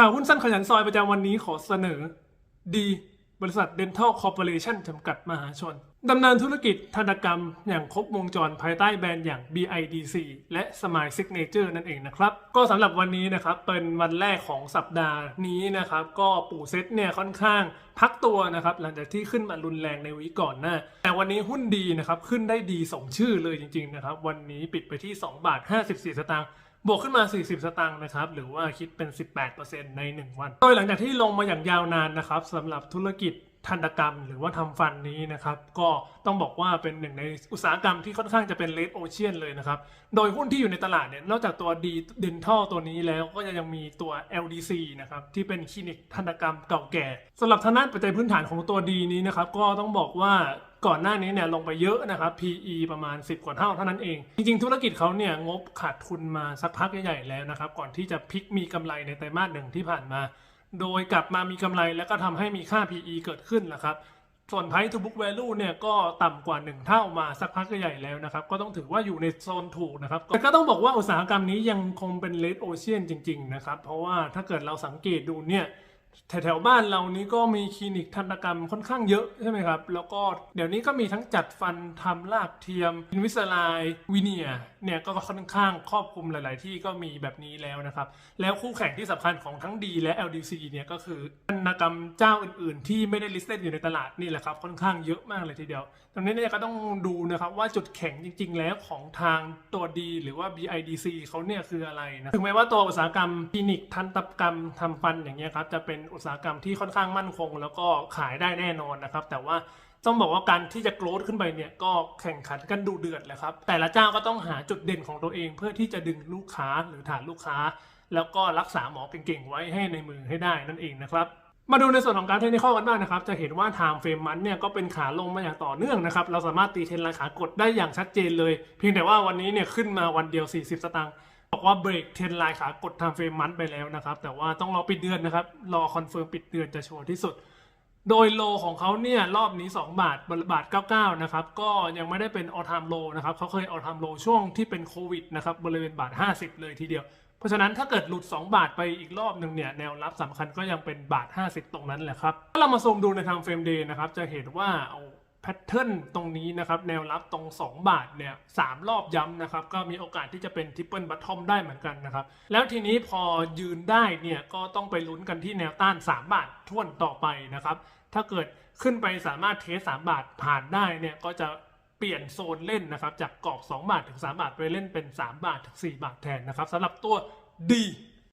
ข่าวหุ้นสั้นขยันซอยประจำวันนี้ขอเสนอ ดี บริษัท Dental Corporation จำกัดมหาชน ดำเนินธุรกิจทันกรรมอย่างครบวงจรภายใต้แบรนด์อย่าง BIDC และ Smile Signature นั่นเองนะครับ ก็สำหรับวันนี้นะครับ เป็นวันแรกของสัปดาห์นี้นะครับ ก็ปู่เซ็ตเนี่ยค่อนข้างพักตัวนะครับ หลังจากที่ขึ้นมารุนแรงในวีก่อนหน้า แต่วันนี้หุ้นดีนะครับ ขึ้นได้ดีสมชื่อเลยจริง ๆ นะครับ วันนี้ปิดไปที่ 2 บาท 54 สตางค์ บวกขึ้นมา 40 สตางค์นะครับ หรือว่าคิดเป็น 18%ใน 1 วัน โดยหลังจากที่ลงมาอย่างยาวนานนะครับสำหรับธุรกิจทันตกรรม หรือว่าทำฟันนี้นะครับ ก็ต้องบอกว่าเป็นหนึ่งในอุตสาหกรรมที่ค่อนข้างจะเป็นเลดโอเชียนเลยนะครับ โดยหุ้นที่อยู่ในตลาดเนี่ย นอกจากตัวดีเดนทัลตัวนี้แล้วก็ยังมีตัว LDC นะครับ ที่เป็นคลินิกทันตกรรมเก่าแก่สำหรับทางด้านปัจจัยพื้นฐานของตัวดีนี้นะครับ ก็ต้องบอกว่า ก่อนหน้านี้เนี่ยลงไปเยอะนะครับ PE ประมาณ 10 กว่าเท่าเท่านั้นเอง จริง ๆ ธุรกิจเขาเนี่ยงบขาดทุนมาสักพักใหญ่ๆแล้วนะครับ ก่อนที่จะพลิกมีกำไรในไตรมาสหนึ่งที่ผ่านมา โดยกลับมามีกำไรแล้วก็ทำให้มีค่า PE เกิดขึ้นนะครับส่วน Price to Book Value เนี่ยก็ต่ำกว่า 1 เท่ามาสักพักใหญ่ๆแล้วนะครับ ก็ต้องถือว่าอยู่ในโซนถูกนะครับ แต่ก็ต้องบอกว่าอุตสาหกรรมนี้ยังคงเป็น Red Ocean จริง ๆ นะครับ เพราะว่าถ้าเกิดเราสังเกตดูเนี่ย แถวๆบ้านเรานี้ก็มีคลินิกทันตกรรมค่อนข้างเยอะใช่ไหมครับ แล้วก็เดี๋ยวนี้ก็มีทั้งจัดฟันทำรากเทียมอินวิสไลวิเนียเนี่ยก็ค่อนข้างครอบคลุมหลาย ๆ ที่ก็มีแบบนี้แล้วนะครับ แล้วคู่แข่งที่สำคัญของทั้งดีและ LDC เนี่ยก็คือทันตกรรมเจ้าอื่น ๆ ที่ไม่ได้ listed อยู่ในตลาดนี่แหละครับค่อนข้างเยอะมากเลยทีเดียวตรงนี้เนี่ยก็ต้องดูนะครับว่าจุดแข็งจริง ๆ แล้วของทางตัวดีหรือว่า BIDC เขาเนี่ยคืออะไรนะถึงแม้ว่าตัวอุตสาหกรรมคลินิกทันตกรรมทำฟันอย่างเงี้ยครับจะเป็นอุตสาหกรรมที่ค่อนข้างมั่นคง แล้วก็ขายได้แน่นอนนะครับ แต่ว่าต้องบอกว่าการที่จะโกรธขึ้นไปเนี่ยก็แข่งขันกันดูเดือดเลยครับ แต่ละเจ้าก็ต้องหาจุดเด่นของตัวเอง เพื่อที่จะดึงลูกค้าหรือฐานลูกค้า แล้วก็รักษาหมอเก่งๆไว้ให้ในมือให้ได้นั่นเองนะครับมาดูในส่วนของการเทรนในข้อกันบ้างนะครับ จะเห็นว่าไทม์เฟรมมันเนี่ยก็เป็นขาลงมาอย่างต่อเนื่องนะครับ เราสามารถตีเทรนไลน์ขากดได้อย่างชัดเจนเลย เพียงแต่ว่าวันนี้เนี่ยขึ้นมาวันเดียว 40 สตางค์ บอกว่าเบรกเทรนไลน์ขากดทม์เฟรมมันไปแล้วนะครับ แต่ว่าต้องรอปิดเดือนนะครับ รอคอนเฟิร์มปิดเดือนจะชัวร์ที่สุด โดยโลของเขาเนี่ยรอบนี้ 2 บาทบาท 99 นะครับ ก็ยังไม่ได้เป็นออทามโลนะครับเขาเคยออทามโลช่วงที่เป็นโควิดนะครับบริเวณบาท 50 เลยทีเดียว เพราะฉะนั้นถ้าเกิดหลุด 2 บาทไปอีกรอบหนึ่งเนี่ยแนวรับสำคัญก็ยังเป็นบาท 50 ตรงนั้นแหละครับถ้าเรามาซูมดูในทางเฟรมเดย์นะครับจะเห็นว่า พทเทิร์นตรงนี้นะครับแนวรับตรง 2 บาทเนี่ยสามรอบย้ำนะครับ ก็มีโอกาสที่จะเป็นทริปเปิลบัตทอมได้เหมือนกันนะครับ แล้วทีนี้พอยืนได้เนี่ยก็ต้องไปลุ้นกันที่แนวต้าน 3 บาทท่วนต่อไปนะครับ ถ้าเกิดขึ้นไปสามารถเทส3บาทผ่านได้เนี่ยก็จะเปลี่ยนโซนเล่นนะครับ จากกรอบ 2 บาทถึง 3 บาทไปเล่นเป็น 3 บาทถึง 4 บาทแทนนะครับสำหรับตัวดี